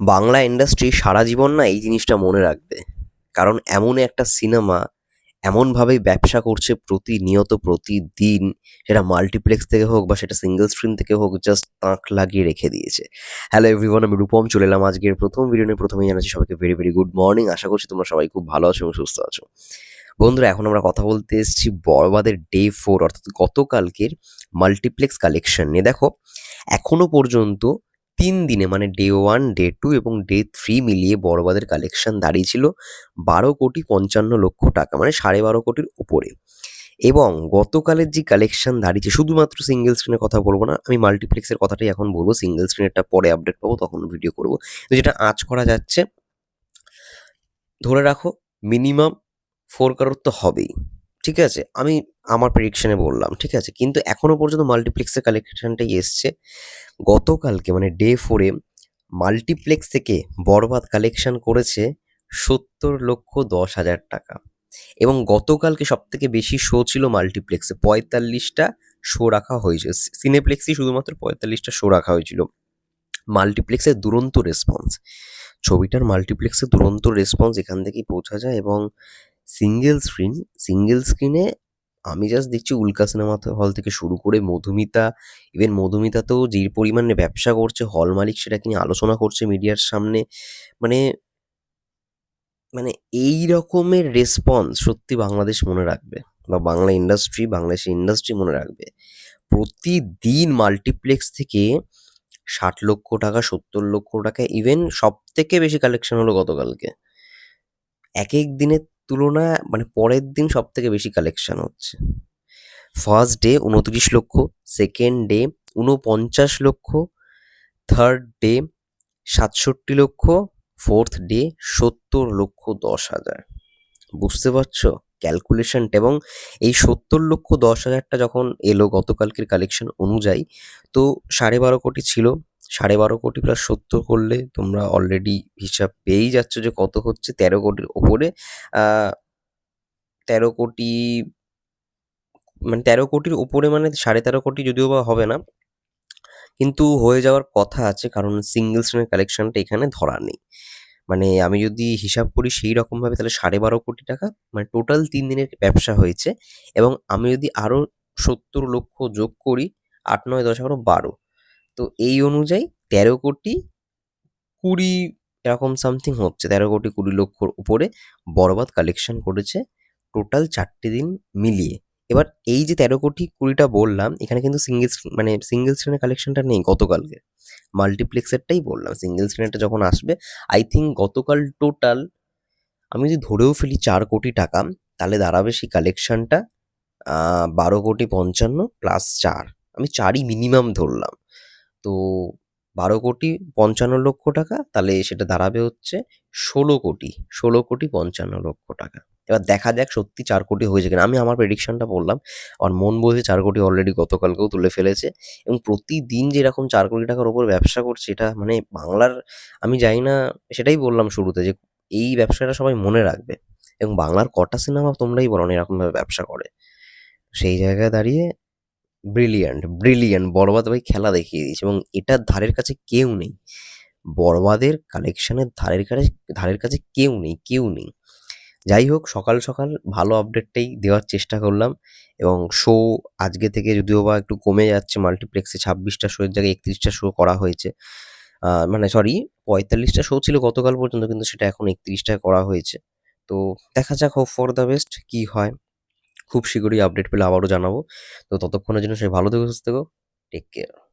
Bangla industry সারা জীবন না এই জিনিসটা মনে রাখবে। কারণ এমন একটা সিনেমা এমনভাবেই ব্যবসা করছে প্রতিনিয়ত, প্রতিদিন, সেটা মাল্টিপ্লেক্স থেকে হোক বা সেটা সিঙ্গেল স্ক্রিন থেকে হোক জাস্ট তাক লাগিয়ে রেখে দিয়েছে। হ্যালো এভরিওয়ান আমি রূপম, চলে এলাম আজকের প্রথম ভিডিও নিয়ে। প্রথমেই জানাচ্ছি সবাইকে ভেরি ভেরি গুড মর্নিং আশা করছি তোমরা সবাই খুব ভালো আছো এবং সুস্থ আছো। বন্ধুরা, এখন আমরা কথা বলতে এসেছি বড়বাদের ডে ফোর অর্থাৎ গতকালকের মাল্টিপ্লেক্স কালেকশন নিয়ে। দেখো, এখনও পর্যন্ত তিন দিনে মানে ডে ওয়ান ডে টু এবং ডে থ্রি মিলিয়ে বড়বাদের কালেকশন দাঁড়িয়েছিল বারো কোটি পঞ্চান্ন লক্ষ টাকা মানে সাড়ে বারো কোটির উপরে। এবং গতকালের যে কালেকশন দাঁড়িয়েছে, শুধুমাত্র সিঙ্গেল স্ক্রিনের কথা বলব না, আমি মাল্টিপ্লেক্সের কথাটাই এখন বলব সিঙ্গেল স্ক্রিনেরটা পরে আপডেট পাবো, তখন ভিডিও করব। তো যেটা আঁচ করা যাচ্ছে, ধরে রাখো মিনিমাম ফোর কারোর তো হবেই। ঠিক আছে? আমি আমার প্রেডিকশনে বললাম, ঠিক আছে? কিন্তু এখনও পর্যন্ত মাল্টিপ্লেক্সের কালেকশনটাই এসছে। গতকালকে মানে ডে ফোরে মাল্টিপ্লেক্স থেকে বরবাদ কালেকশান করেছে সত্তর লক্ষ দশ হাজার টাকা। এবং গতকালকে সব থেকে বেশি শো ছিল মাল্টিপ্লেক্সে পঁয়তাল্লিশটা শো রাখা হয়েছে সিনেপ্লেক্সই শুধুমাত্র পঁয়তাল্লিশটা শো রাখা হয়েছিল। মাল্টিপ্লেক্সের দুরন্ত রেসপন্স ছবিটার মাল্টিপ্লেক্সের দুরন্ত রেসপন্স এখান থেকেই পৌঁছা যায় এবং সিঙ্গেল স্ক্রিন সিঙ্গেল স্ক্রিনে আমি জাস্ট দেখছি উল্কা সিনেমা হল থেকে শুরু করে মধুমিতা ইভেন মধুমিতাতেও যে পরিমাণে ব্যবসা করছে হল মালিক সেটাকে নিয়ে আলোচনা করছে মিডিয়ার সামনে মানে মানে এই রকমের রেসপন্স সত্যি বাংলাদেশ মনে রাখবে বা বাংলা ইন্ডাস্ট্রি বাংলাদেশের ইন্ডাস্ট্রি মনে রাখবে। প্রতিদিন মাল্টিপ্লেক্স থেকে ষাট লক্ষ টাকা, সত্তর লক্ষ টাকা ইভেন সব থেকে বেশি কালেকশন হলো গতকালকে। এক এক দিনের তুলনা মানে পরের দিন সব থেকে বেশি কালেকশন হচ্ছে। ফার্স্ট ডে উনত্রিশ লক্ষ সেকেন্ড ডে উনপঞ্চাশ লক্ষ থার্ড ডে সাতষট্টি লক্ষ ফোর্থ ডে সত্তর লক্ষ দশ হাজার। বুঝতে পারছ? ক্যালকুলেশনটা এবং এই সত্তর লক্ষ দশ হাজারটা যখন এলো গতকালকের কালেকশন অনুযায়ী, তো সাড়ে বারো কোটি ছিল। সাড়ে বারো কোটি প্লাস সত্তর করলে তোমরা অলরেডি হিসাব পেয়েই যাচ্ছ যে কত হচ্ছে তেরো কোটির ওপরে। তেরো কোটি মানে তেরো কোটির ওপরে মানে সাড়ে তেরো কোটি যদিও বা হবে না, কিন্তু হয়ে যাওয়ার কথা আছে কারণ সিঙ্গেল স্ক্রিনের কালেকশনটা এখানে ধরা নেই। মানে আমি যদি হিসাব করি সেই রকমভাবে তাহলে সাড়ে বারো কোটি টাকা মানে টোটাল তিন দিনের ব্যবসা হয়েছে এবং আমি যদি আরও সত্তর লক্ষ যোগ করি, আট, নয়, দশ, এগারো, বারো তো এই অনুযায়ী তেরো কোটি কুড়ি এরকম সামথিং হচ্ছে। তেরো কোটি কুড়ি লক্ষর উপরে বরবাদ কালেকশন করেছে টোটাল চারটে দিন মিলিয়ে। এবার এই যে তেরো কোটি কুড়িটা বললাম, এখানে কিন্তু সিঙ্গেল মানে সিঙ্গেল স্ক্রিনের কালেকশনটা নেই গতকালকে। মাল্টিপ্লেক্সেরটাই বললাম। সিঙ্গেল স্ক্রিনেরটা যখন আসবে আই থিঙ্ক গতকাল টোটাল আমি যদি ধরেও ফেলি চার কোটি টাকা, তাহলে দাঁড়াবে সেই কালেকশনটা বারো কোটি পঞ্চান্ন প্লাস চার। আমি চারই মিনিমাম ধরলাম। তো বারো কোটি পঞ্চান্ন লক্ষ টাকা, তাহলে সেটা দাঁড়াবে হচ্ছে ষোলো কোটি ষোলো কোটি পঞ্চান্ন লক্ষ টাকা। এবার দেখা যাক সত্যি চার কোটি হয়েছে কিনা। আমি আমার প্রেডিকশনটা বললাম আর মন বলছে চার কোটি অলরেডি গতকালকেও তুলে ফেলেছে। এবং প্রতিদিন যেরকম চার কোটি টাকার ওপর ব্যবসা করছে, এটা মানে বাংলার, আমি জানি না, সেটাই বললাম শুরুতে যে এই ব্যবসাটা সবাই মনে রাখবে। এবং বাংলার কটা সিনেমা তোমরাই বলো এরকমভাবে ব্যবসা করে। সেই জায়গায় দাঁড়িয়ে ব্রিলিয়ান্ট ব্রিলিয়ান্ট বরবাদ ভাই খেলা দেখিয়ে দিয়েছে এবং এটার ধারের কাছে কেউ নেই। বরবাদের কালেকশনের ধারের কাছে ধারের কাছে কেউ নেই কেউ নেই। যাই হোক, সকাল সকাল ভালো আপডেটটাই দেওয়ার চেষ্টা করলাম এবং শো আজকে থেকে যদিও বা একটু কমে যাচ্ছে মাল্টিপ্লেক্সে ছাব্বিশটা শোয়ের জায়গায় একত্রিশটা শো করা হয়েছে। মানে সরি পঁয়তাল্লিশটা শো ছিল গতকাল পর্যন্ত, কিন্তু সেটা এখন একত্রিশটায় করা হয়েছে। তো দেখা যাক হোপ ফর দ্য বেস্ট কী হয়। খুব শীঘ্রই আপডেট পেলে আবারও জানাব। তো ততক্ষণের জন্য সে ভালো থেকো, সুস্থ থেকো টেক কেয়ার